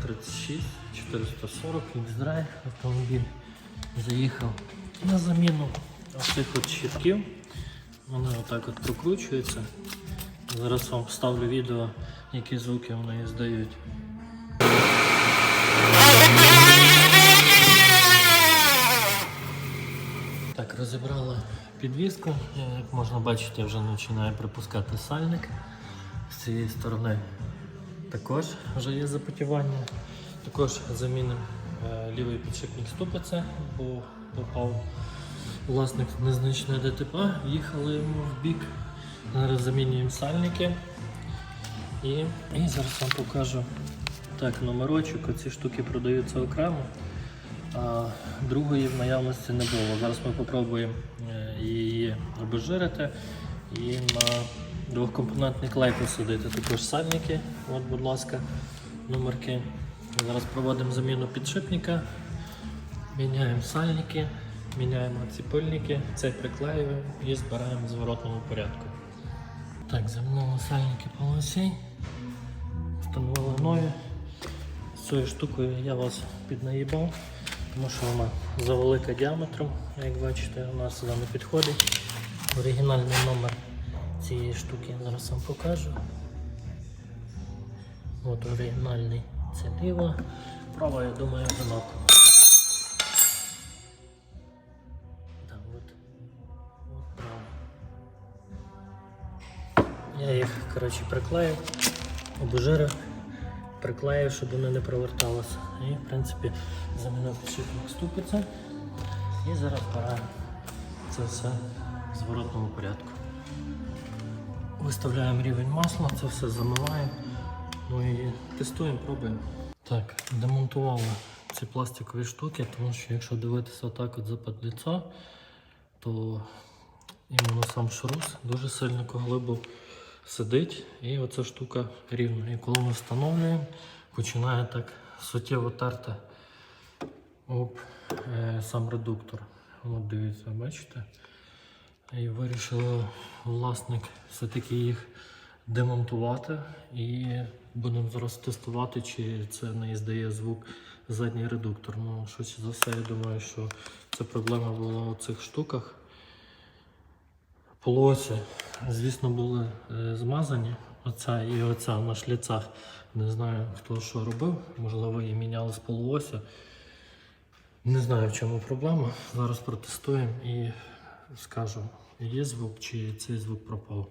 F36 440 X-Drive автомобіль заїхав на заміну цих от щитків. Вони отак от прокручуються. Зараз вам вставлю відео, які звуки вони здають. Так, розібрали підвіску. Як можна бачити, вже починає припускати сальник. З цієї сторони також вже є запотівання. Також замінимо е, лівий підшипник ступиця, бо попав власник незначне ДТП, їхали йому в бік. Зараз замінюємо сальники. І, і зараз вам покажу так, номерочок. Оці штуки продаються окремо, а другої в наявності не було. Зараз ми спробуємо е, її обезжирити і на двохкомпонентний клей посадити. Також сальники. От, будь ласка, номерки. Зараз проводимо заміну підшипника, міняємо сальники, міняємо ці пильники, цей приклеюємо і збираємо в зворотному порядку. Так, замінили сальники полосей, встановили нові. З цією штукою я вас піднаїбав, тому що вона завелика діаметром, як бачите, вона сюди не підходить. Оригінальний номер цієї штуки я зараз вам покажу. От оригінальний це ліва, права, я думаю, одинаково. Так, от, от права. Я їх коротше, приклеїв, обжирив, приклеїв, щоб вони не проверталися. І в принципі замінив підшипник ступиця. І зараз збираємо це все в зворотному порядку. Виставляємо рівень масла, це все замиваємо. Ну і тестуємо, пробуємо. Так, демонтували ці пластикові штуки, тому що якщо дивитися отак от за подліцо, то іменно сам шрус дуже сильно глибо сидить і оця штука рівна. І коли ми встановлюємо, починає так суттєво терти об е, сам редуктор. От дивіться, бачите? І вирішили власник все-таки їх демонтувати і будемо зараз тестувати, чи це не здає звук задній редуктор. Ну, щось за все, я думаю, що це проблема була у цих штуках. Полоси, звісно, були е, змазані. Оця і оця на шліцах. Не знаю, хто що робив. Можливо, її міняли з полуося. Не знаю, в чому проблема. Зараз протестуємо і скажу, є звук чи цей звук пропав.